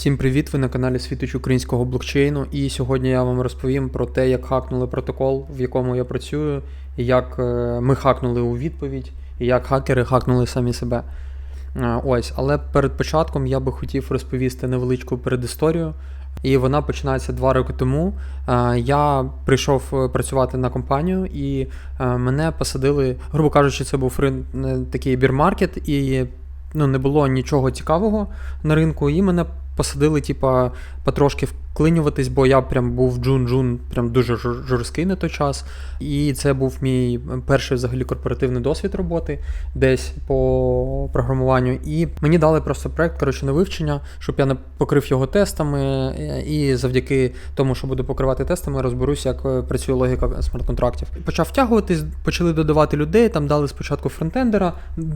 Всім привіт! Ви на каналі Світоч українського блокчейну. І сьогодні я вам розповім про те, як хакнули протокол, в якому я працюю, і як е, ми хакнули у відповідь, і як хакери хакнули самі себе. Е, Ось, але перед початком я би хотів розповісти невеличку передісторію. І вона починається два роки тому. Е, Я прийшов працювати на компанію, і мене посадили, грубо кажучи, це був такий бірмаркет, і ну, не було нічого цікавого на ринку, і мене посадили, типа, потрошки вклинюватись, бо я прям був джун-джун, прям дуже жор- жорсткий на той час. І це був мій перший взагалі корпоративний досвід роботи десь по програмуванню. І мені дали просто проект, коротше, на вивчення, щоб я не покрив його тестами. І завдяки тому, що буду покривати тестами, розберусь, як е, працює логіка смарт-контрактів. Почав втягуватись, почали додавати людей. Там дали спочатку фронтендера,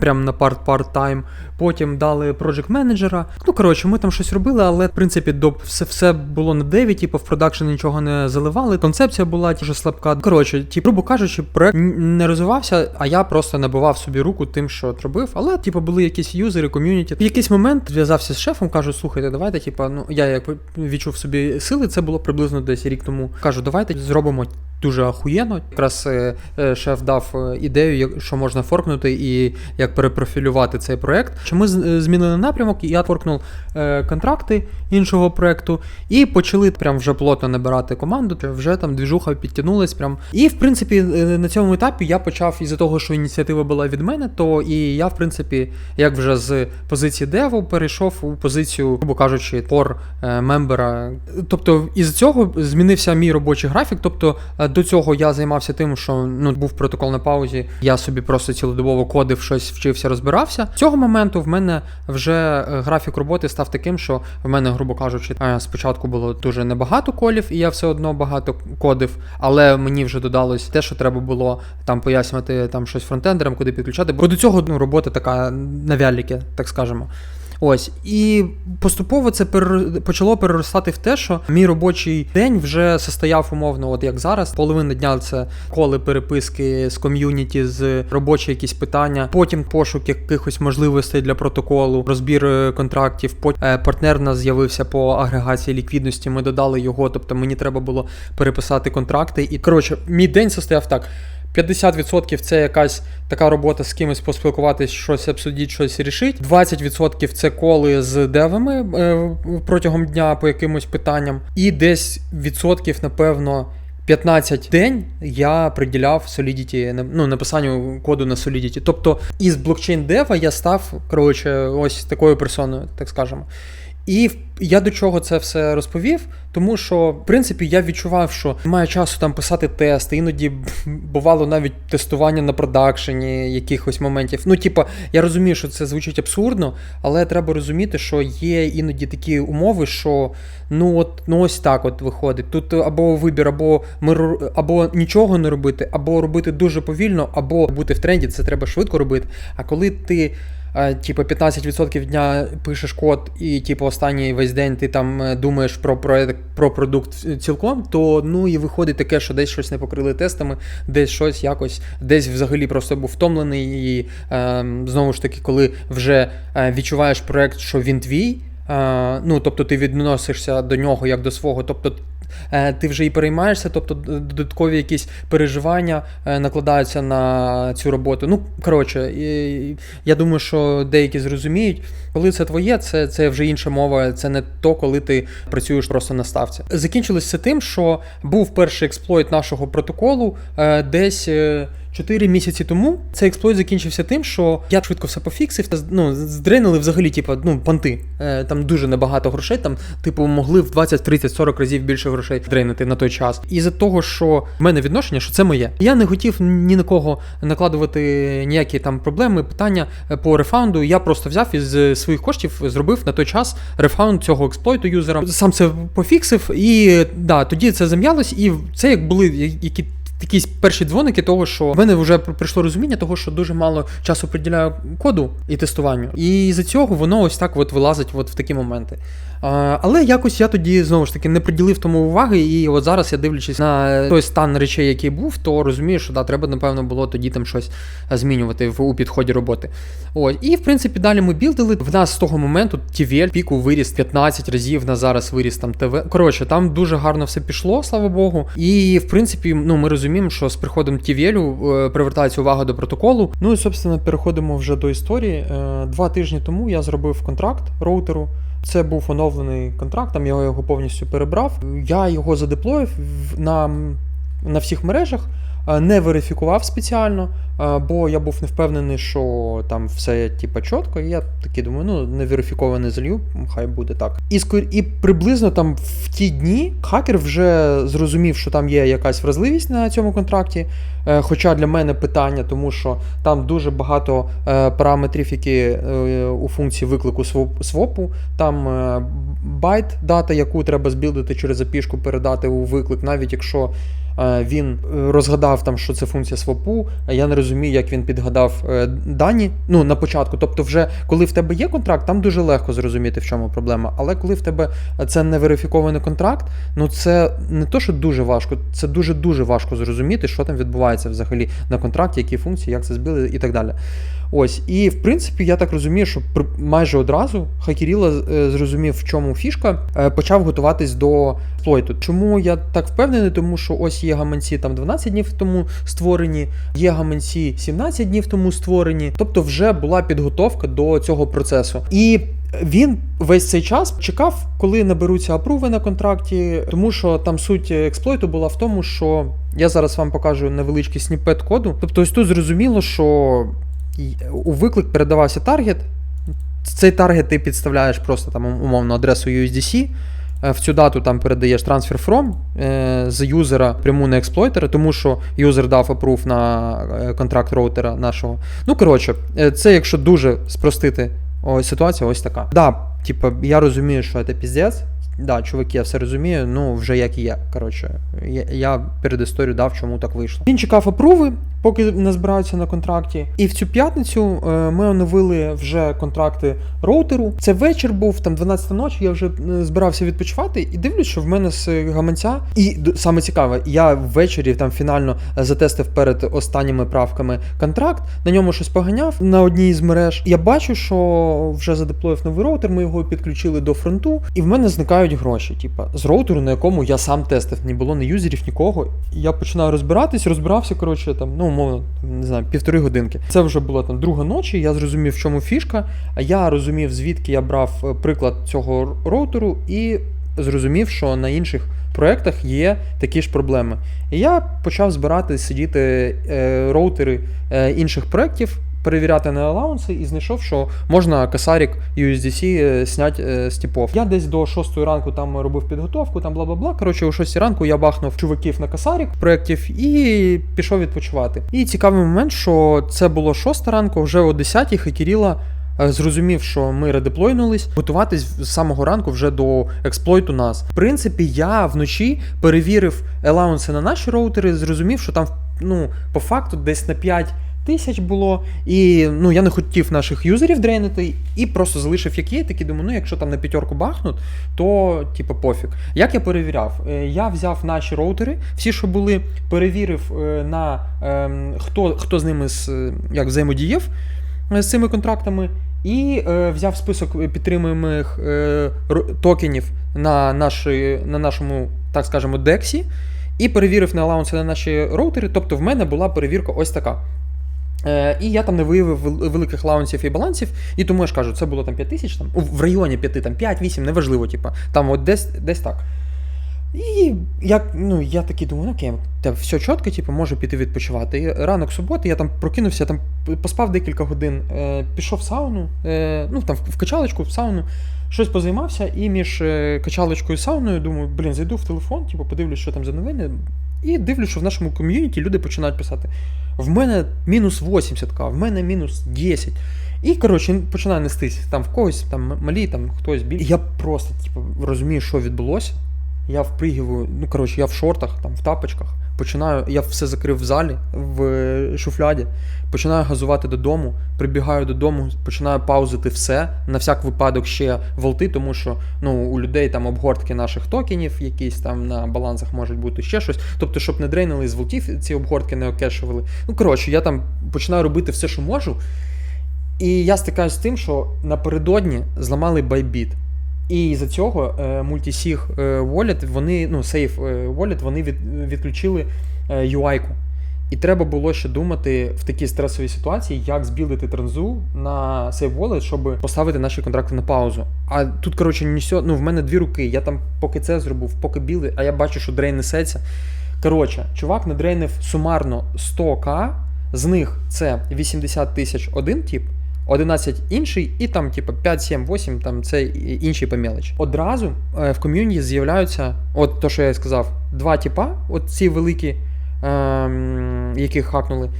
прям на парт part-time, потім дали project менеджера. Ну коротше, ми там щось робили, але в принципі до все, все було на 9, типу в продакшн нічого не заливали. Концепція була дуже слабка. Коротше, ті, грубо кажучи, проект не розвивався, а я просто набивав собі руку тим, що робив. Але, типу, були якісь юзери, ком'юніті. В якийсь момент зв'язався з шефом, кажу, слухайте, давайте, типу, ну я як відчув собі сили, це було приблизно десь рік тому. Кажу, давайте зробимо. Дуже ахуєнно. Якраз е, е, шеф дав е, ідею, що можна форкнути і як перепрофілювати цей проект. Що ми змінили напрямок, я форкнув контракти іншого проекту, і почали прям вже плотно набирати команду. Вже там двіжуха підтягнулась. Прям. І в принципі на цьому етапі я почав із-за того, що ініціатива була від мене, то і я, в принципі, як вже з позиції деву перейшов у позицію, грубо кажучи, пор мембера. Тобто, із цього змінився мій робочий графік. Тобто до цього я займався тим, що ну був протокол на паузі. Я собі просто цілодобово кодив щось, вчився, розбирався. Цього моменту в мене вже е, графік роботи став таким, що в мене, грубо кажучи, е, спочатку було дуже небагато колів, і я все одно багато кодив, але мені вже додалось те, що треба було там пояснювати там щось фронтендерам, куди підключати. Бо до цього ну, робота така на вяліки, так скажемо. Ось і поступово це перер- почало переростати в те, що мій робочий день вже состояв умовно, от як зараз. Половина дня це коли переписки з ком'юніті, з робочі якісь питання, потім пошук якихось можливостей для протоколу, розбір е, контрактів. Потім е, партнер у нас з'явився по агрегації ліквідності. Ми додали його, тобто мені треба було переписати контракти. І коротше, мій день состояв так. 50% це якась така робота з кимось поспілкуватись, щось обсудити, щось рішити. 20% це коли з девами е, протягом дня по якимось питанням. І десь відсотків, напевно. 15 день я приділяв Solidity, ну, написанню коду на Solidity. Тобто із блокчейн дева я став коротше, ось такою персоною, так скажемо. І я до чого це все розповів, тому що, в принципі, я відчував, що немає часу там писати тести, іноді бувало навіть тестування на продакшені якихось моментів. Ну, типа, я розумію, що це звучить абсурдно, але треба розуміти, що є іноді такі умови, що ну от ну ось так от виходить. Тут або вибір, або ми або нічого не робити, або робити дуже повільно, або бути в тренді. Це треба швидко робити. А коли ти. Типу 15% дня пишеш код, і типу останній весь день ти там е, думаєш про проект, про продукт цілком, то ну і виходить таке, що десь щось не покрили тестами, десь щось якось, десь взагалі просто був втомлений. І е, знову ж таки, коли вже е, відчуваєш проект, що він твій, ну тобто ти відносишся до нього як до свого, тобто. е, Ти вже і переймаєшся, тобто додаткові якісь переживання е, накладаються на цю роботу. Ну, коротше, я думаю, що деякі зрозуміють, коли це твоє, це, це вже інша мова, це не то, коли ти працюєш просто на ставці. Закінчилось це тим, що був перший експлойт нашого протоколу е, десь. 4 місяці тому цей експлойт закінчився тим, що я швидко все пофіксив. Ну, здренили взагалі, типу, ну, понти. Е, там дуже небагато грошей, там, типу, могли в 20, 30, 40 разів більше грошей дрейнити на той час. І за того, що в мене відношення, що це моє. Я не хотів ні на кого накладувати ніякі там проблеми, питання е, по рефаунду. Я просто взяв із своїх коштів, зробив на той час рефаунд цього експлойту юзера. Сам це пофіксив, і да, тоді це зам'ялось, і це як були які якісь перші дзвоники того, що в мене вже прийшло розуміння того, що дуже мало часу приділяю коду і тестуванню. І з цього воно ось так от вилазить от в такі моменти. А, але якось я тоді знову ж таки не приділив тому уваги, і от зараз я дивлячись на той стан речей, який був, то розумію, що да, треба, напевно, було тоді там щось змінювати в у підході роботи. От. І в принципі далі ми білдили. В нас з того моменту TVL піку виріс 15 разів, на зараз виріс там ТВ. Коротше, там дуже гарно все пішло, слава Богу. І в принципі, ну ми розуміємо, що з приходом Тівєлю е, привертається увага до протоколу. Ну і собственно переходимо вже до історії. Е, Два тижні тому я зробив контракт роутеру. Це був оновлений контракт, там я його повністю перебрав. Я його задеплоїв на, на всіх мережах, не верифікував спеціально, е, бо я був не впевнений, що там все типа чітко. І я такий думаю, ну не верифіковане залью, хай буде так. І і приблизно там в ті дні хакер вже зрозумів, що там є якась вразливість на цьому контракті. Е, Хоча для мене питання, тому що там дуже багато е, параметрів, які е, у функції виклику свопу. Там е, байт дата, яку треба збілдити через запішку, передати у виклик, навіть якщо е, він е, розгадав там, що це функція свопу. Я не розумію, як він підгадав е, дані. Ну на початку. Тобто, вже коли в тебе є контракт, там дуже легко зрозуміти, в чому проблема. Але коли в тебе це не верифікований контракт, ну це не то, що дуже важко, це дуже дуже важко зрозуміти, що там відбувається взагалі на контракті, які функції, як це збили і так далі. Ось, і в принципі, я так розумію, що майже одразу Хакіріла е, зрозумів, в чому фішка, е, почав готуватись до експлойту. Чому я так впевнений? Тому що ось є гаманці там 12 днів тому створені, є гаманці 17 днів тому створені. Тобто, вже була підготовка до цього процесу. І він весь цей час чекав, коли наберуться апруви на контракті, тому що там суть експлойту була в тому, що я зараз вам покажу невеличкий сніпет коду. Тобто, ось тут зрозуміло, що у виклик передавався таргет. Цей таргет ти підставляєш просто там умовно адресу USDC. е, В цю дату там передаєш transfer from е, з юзера пряму на експлойтера, тому що юзер дав апрув на е, контракт роутера нашого. Ну, коротше, е, це якщо дуже спростити ось ситуація, ось така. Да, типа, я розумію, що це піздець. Да, чуваки, я все розумію, ну вже як і є. Коротше, я, я перед історію дав, чому так вийшло. Він чекав апруви, поки не збираються на контракті. І в цю п'ятницю е, ми оновили вже контракти роутеру. Це вечір був, там 12 ночі, я вже е, збирався відпочивати і дивлюсь, що в мене з гаманця. І саме цікаве, я ввечері там фінально затестив перед останніми правками контракт, на ньому щось поганяв на одній з мереж. Я бачу, що вже задеплоїв новий роутер, ми його підключили до фронту, і в мене зникають гроші. Типа з роутеру, на якому я сам тестив, не було ні юзерів, нікого. Я починаю розбиратись, розбирався, коротше, там, ну, умовно, не знаю, півтори годинки. Це вже була там друга ночі, я зрозумів, в чому фішка, я розумів, звідки я брав е, приклад цього роутеру, і зрозумів, що на інших проєктах є такі ж проблеми. І я почав збирати, сидіти е, роутери е, інших проєктів, перевіряти на алаунси і знайшов, що можна касарік USDC е, зняти е, з типов. Я десь до 6 ранку там робив підготовку, там бла-бла-бла. Коротше, о 6 ранку я бахнув чуваків на касарік проєктів і пішов відпочивати. І цікавий момент, що це було 6 ранку, вже о 10 Хакіріла е, зрозумів, що ми редеплойнулись, готуватись з самого ранку вже до експлойту нас. В принципі, я вночі перевірив елаунси на наші роутери, зрозумів, що там ну, по факту десь на 5 тисяч було. І ну, я не хотів наших юзерів дрейнити, і просто залишив як є. Такий думаю, ну якщо там на п'ятерку бахнуть, то типу пофіг. Як я перевіряв? Е, Я взяв наші роутери, всі, що були, перевірив е, на ем, хто, хто з ними як взаємодіяв е, з цими контрактами. І е, взяв список підтримуємих е, токенів на, наші, на нашому, так скажемо, дексі, і перевірив на алаунси на наші роутери. Тобто в мене була перевірка ось така. Е, і я там не виявив великих лаунсів і балансів, і тому я ж кажу, це було там 5 тисяч, там, в районі 5, там 5-8, неважливо, типа, там от десь, десь так. І як, ну, я такий думаю, ну окей, та все чітко, типу, можу піти відпочивати. І ранок суботи я там прокинувся, там поспав декілька годин, е, пішов в сауну, е, ну там в, в качалочку, в сауну, щось позаймався, і між е, качалочкою і сауною думаю, блін, зайду в телефон, типу, подивлюсь, що там за новини. І дивлюсь, що в нашому ком'юніті люди починають писати: в мене мінус 80к, в мене мінус 10. І, коротше, починає нестись. Там в когось там малі, там хтось біль. Я просто, типу, розумію, що відбулося. Я впригиваю, ну коротше, я в шортах, там, в тапочках, починаю, я все закрив в залі, в е, шуфляді, починаю газувати додому, прибігаю додому, починаю паузити все, на всяк випадок ще волти, тому що ну, у людей там обгортки наших токенів, якісь там на балансах можуть бути ще щось. Тобто, щоб не дрейнили з волтів, ці обгортки не окешували. Ну, коротше, я там починаю робити все, що можу. І я стикаюся з тим, що напередодні зламали байбіт. І за цього е, Multisig е, Wallet, вони, ну, е, Wallet, вони від, відключили е, UI-ку. І треба було ще думати в такій стресовій ситуації, як збілити транзу на Safe Wallet, щоб поставити наші контракти на паузу. А тут, коротше, все, ну, в мене дві руки. Я там поки це зробив, поки білий, а я бачу, що дрейн несеться. Коротше, чувак надрейнив сумарно 100к, з них це 80 тисяч один тип, 11 інший, і там, типу, 5, 7, 8, там це і- інші по мелочі. Одразу е, в ком'юніті з'являються, от то, що я сказав, два типа, от ці великі, ем, яких хакнули.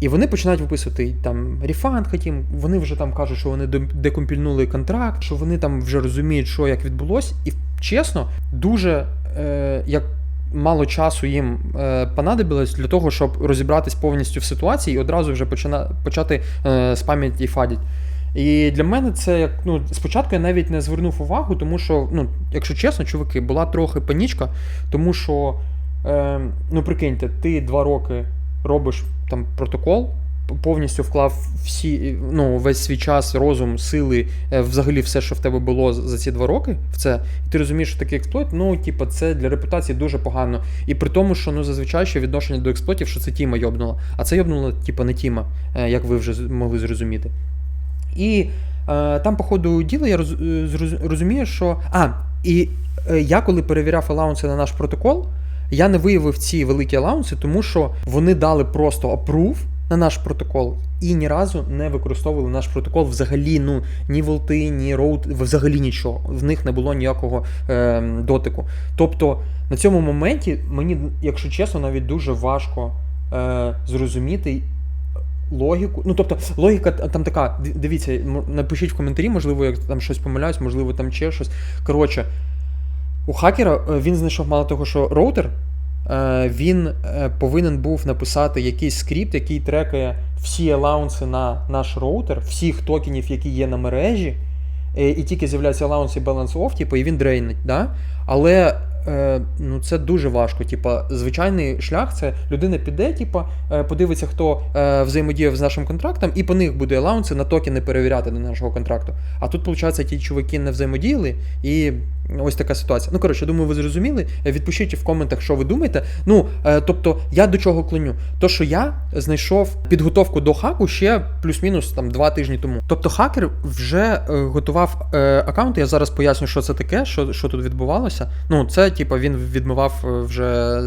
І вони починають виписувати там рефанд хотім, вони вже там кажуть, що вони декомпільнули контракт, що вони там вже розуміють, що як відбулось. І чесно, дуже е, як мало часу їм е, понадобилось для того, щоб розібратись повністю в ситуації і одразу вже почина, почати е, спам'ять і фадять. І для мене це як ну спочатку я навіть не звернув увагу, тому що, ну, якщо чесно, чуваки, була трохи панічка, тому що, е, ну прикиньте, ти два роки робиш там протокол, повністю вклав всі, ну, весь свій час, розум, сили, е, взагалі все, що в тебе було за ці два роки, в це, і ти розумієш, що такий експлойт, ну, типу, це для репутації дуже погано. І при тому, що ну, зазвичай ще відношення до експлойтів, що це Тіма йобнула. А це йобнула, типу, не Тіма, е, як ви вже могли зрозуміти. І е, там, по ходу діла, я роз, е, зроз- розумію, що. А, і е, я коли перевіряв алаунси на наш протокол, я не виявив ці великі алаунси, тому що вони дали просто approve на наш протокол і ні разу не використовували наш протокол взагалі, ну ні волти, ні роут, взагалі нічого. В них не було ніякого е, дотику. Тобто на цьому моменті мені, якщо чесно, навіть дуже важко е, зрозуміти логіку. Ну, тобто, логіка там така. Дивіться, напишіть в коментарі, можливо, я там щось помиляюсь, можливо, там ще щось. Коротше, у хакера е, він знайшов мало того, що роутер. Е, Він е, повинен був написати якийсь скрипт, який трекає всі алаунси на наш роутер, всіх токенів, які є на мережі, е, і тільки з'являється алаунс і баланс off, типу, і він дрейнить. Да? Але е, ну, це дуже важко. Типа, звичайний шлях це людина піде, типа, е, подивиться, хто е, взаємодіяв з нашим контрактом, і по них буде алаунси на токени перевіряти до нашого контракту. А тут, виходить, ті чуваки не взаємодіяли, і ось така ситуація. Ну, коротше, думаю, ви зрозуміли. Відпишіть в коментах, що ви думаєте. Ну, тобто, я до чого клоню? То, що я знайшов підготовку до хаку ще плюс-мінус там два тижні тому. Тобто, хакер вже готував аккаунт. Я зараз поясню, що це таке, що, що тут відбувалося. Ну, це, типу, він відмивав е, вже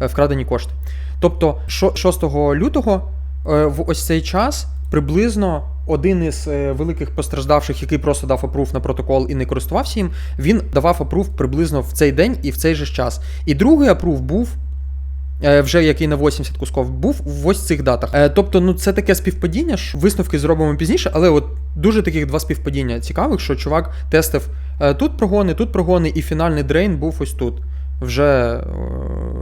е, вкрадені кошти. Тобто, 6 лютого е, в ось цей час приблизно один із великих постраждавших, який просто дав апрув на протокол і не користувався їм, він давав апрув приблизно в цей день і в цей же час. І другий апрув був. Е, Вже який на 80 кусков був в ось цих датах. Е, Тобто, ну це таке співпадіння, що висновки зробимо пізніше, але от дуже таких два співпадіння цікавих, що чувак тестив е, тут прогони, тут прогони, і фінальний дрейн був ось тут. Вже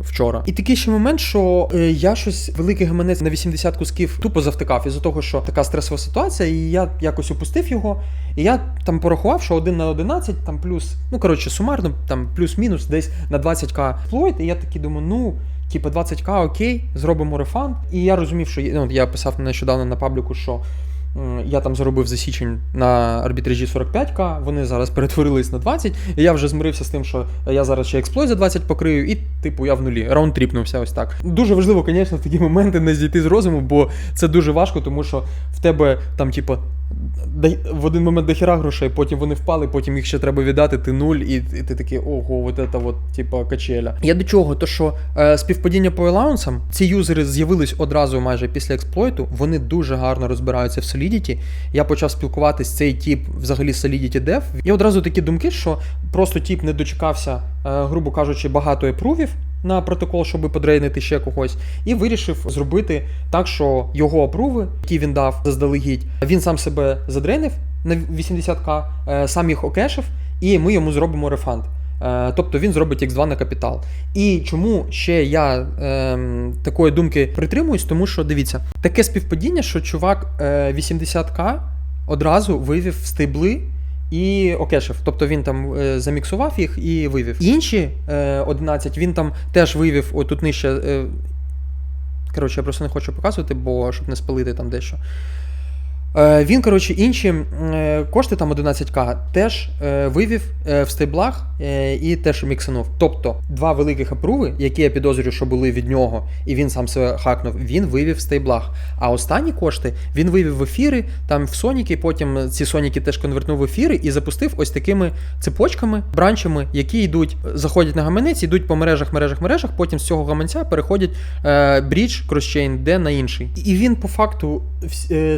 вчора. І такий ще момент, що я щось великий гаманець на 80 кусків тупо завтикав із-за того, що така стресова ситуація, і я якось опустив його. І я там порахував, що 1 на 11, там плюс, ну коротше, сумарно, там плюс-мінус десь на 20к плойт. І я такий думаю, ну. Типа 20к, окей, зробимо рефанд. І я розумів, що ну, я писав нещодавно на пабліку, що я там заробив за січень на арбітражі 45к, вони зараз перетворились на 20, і я вже змирився з тим, що я зараз ще експлойт за 20 покрию, і типу я в нулі. Раунд тріпнувся ось так. Дуже важливо, звісно, в такі моменти не зійти з розуму, бо це дуже важко, тому що в тебе там, типу, в один момент дохіра грошей, потім вони впали, потім їх ще треба віддати, ти нуль, і, і ти такий, ого, от це от, типа, качеля. Я до чого? То що е, співпадіння по елаунсам, ці юзери з'явились одразу майже після експлойту, вони дуже гарно розбираються в Solidity. Я почав спілкуватись цей тип взагалі Solidity Dev. І одразу такі думки, що просто тип не дочекався, е, грубо кажучи, багато епрувів на протокол, щоб подрейнити ще когось, і вирішив зробити так, що його апруви, які він дав заздалегідь, він сам себе задрейнив на 80к, е, сам їх окешив, і ми йому зробимо рефанд. Е, Тобто він зробить X2 на капітал. І чому ще я ем, такої думки притримуюсь? Тому що дивіться, таке співпадіння, що чувак е, 80к одразу вивів в стейбли і окешив. Тобто він там е, заміксував їх і вивів. Інші е, 11 він там теж вивів, отут нижче. Е, коротше, я просто не хочу показувати, бо щоб не спалити там дещо. Е, він, коротше, інші е, кошти, там 11к, теж е, вивів в стейблах і теж міксанув. Тобто два великих апруви, які я підозрюю, що були від нього, і він сам себе хакнув, він вивів в стейблах. А останні кошти він вивів в ефіри, там в Соніки. Потім ці Соніки теж конвертнув в ефіри і запустив ось такими цепочками, бранчами, які йдуть, заходять на гаманець, йдуть по мережах, мережах, мережах. Потім з цього гаманця переходять брідж, кросчейн, де на інший. І він по факту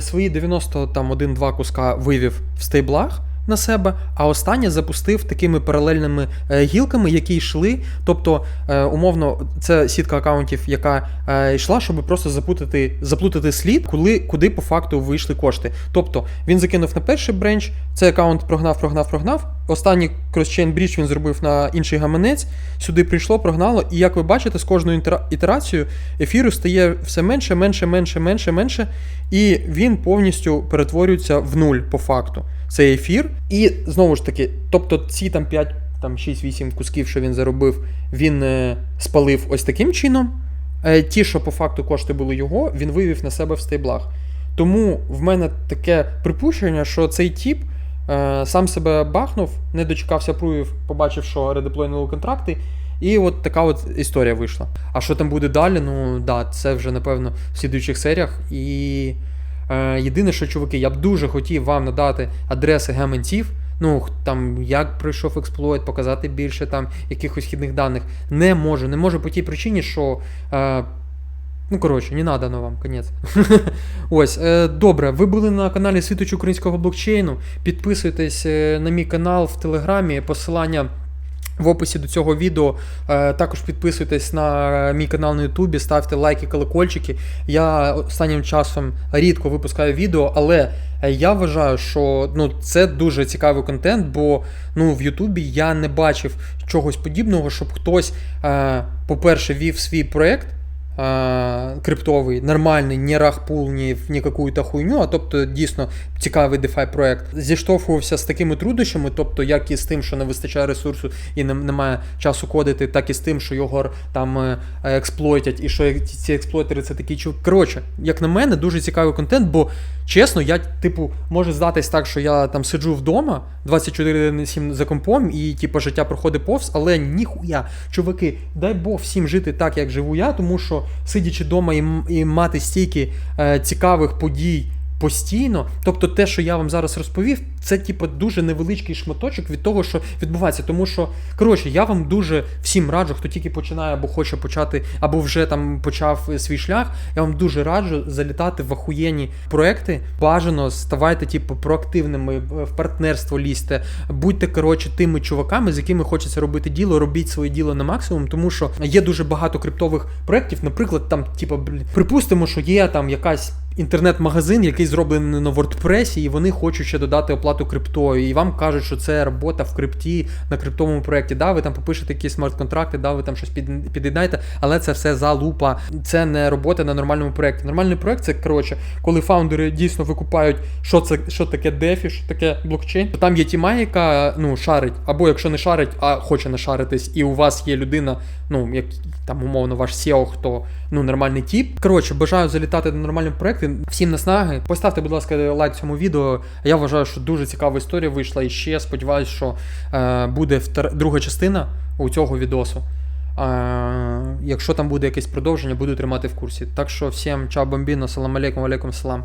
свої 90 просто там один-два куска вивів в стейблах на себе, а останнє запустив такими паралельними е, гілками, які йшли. Тобто, е, умовно, це сітка аккаунтів, яка е, йшла, щоб просто запутати, заплутати слід, коли, куди по факту вийшли кошти. Тобто він закинув на перший бренч, цей аккаунт прогнав, прогнав, прогнав. Останній кросчейн брідж він зробив на інший гаманець. Сюди прийшло, прогнало. І як ви бачите, з кожною ітерацією ефіру стає все менше, менше, менше, менше, менше. І він повністю перетворюється в нуль по факту. Цей ефір. І знову ж таки, тобто ці там 5, там 6-8 кусків, що він заробив, він е, спалив ось таким чином. Е, ті, що по факту кошти були його, він вивів на себе в стейблах. Тому в мене таке припущення, що цей тіп сам себе бахнув, не дочекався прувів, побачив, що редеплойнули контракти. І от така от історія вийшла. А що там буде далі? Ну да, це вже напевно в слідуючих серіях. І е, єдине, що, чуваки, я б дуже хотів вам надати адреси гаманців. Ну, там, як пройшов експлойт, показати більше там якихось хідних даних. Не можу. Не можу по тій причині, що. Е, Ну, коротше, не надо ну вам, конець. Ось, е, добре, ви були на каналі Світоч українського блокчейну. Підписуйтесь е, на мій канал в Телеграмі, посилання в описі до цього відео. Е, також підписуйтесь на мій канал на Ютубі, ставте лайки, колокольчики. Я останнім часом рідко випускаю відео, але е, я вважаю, що ну, це дуже цікавий контент, бо ну, в Ютубі я не бачив чогось подібного, щоб хтось, е, по-перше, вів свій проєкт. Е, Криптовий, нормальний, не рахпул, ні ні какую-то хуйню, а тобто дійсно цікавий DeFi проект. Зіштовхувався з такими труднощами, тобто як і з тим, що не вистачає ресурсу і не, немає часу кодити, так і з тим, що його там е, експлойтять, і що ці експлойтери це такі чу. Коротше, як на мене, дуже цікавий контент, бо чесно, я, типу, може здатись так, що я там сиджу вдома 24 на 7 за компом, і типу, життя проходить повз, але ніхуя, чуваки, дай Бог всім жити так, як живу я, тому що сидячи вдома і, і мати стільки е, цікавих подій. Постійно, тобто те, що я вам зараз розповів, це типу дуже невеличкий шматочок від того, що відбувається. Тому що, коротше, я вам дуже всім раджу, хто тільки починає або хоче почати, або вже там почав е, свій шлях. Я вам дуже раджу залітати в ахуєнні проекти. Бажано ставайте, типу, проактивними, е, в партнерство лізьте, будьте коротше тими чуваками, з якими хочеться робити діло, робіть своє діло на максимум, тому що є дуже багато криптових проєктів. Наприклад, там, типу, припустимо, що є там якась. Інтернет-магазин, який зроблений на WordPress, і вони хочуть ще додати оплату криптою. І вам кажуть, що це робота в крипті на криптовому проєкті. Да, ви там попишете якісь смарт-контракти, да, ви там щось під, під'єднаєте, але це все залупа. Це не робота на нормальному проєкті. Нормальний проєкт це коротше, коли фаундери дійсно викупають, що це що таке DeFi, що таке блокчейн. То там є тіма, яка ну шарить, або якщо не шарить, а хоче не шаритись, і у вас є людина, ну як там умовно ваш SEO, хто ну нормальний тіп. Коротше, бажаю залітати на нормальні проекти. Всім наснаги. Поставте, будь ласка, лайк цьому відео. Я вважаю, що дуже цікава історія вийшла. І ще сподіваюся, що е, буде втор... друга частина у цього відосу. Е, якщо там буде якесь продовження, буду тримати в курсі. Так що всім чао бомбіно, салам алейкум, алейкум салам.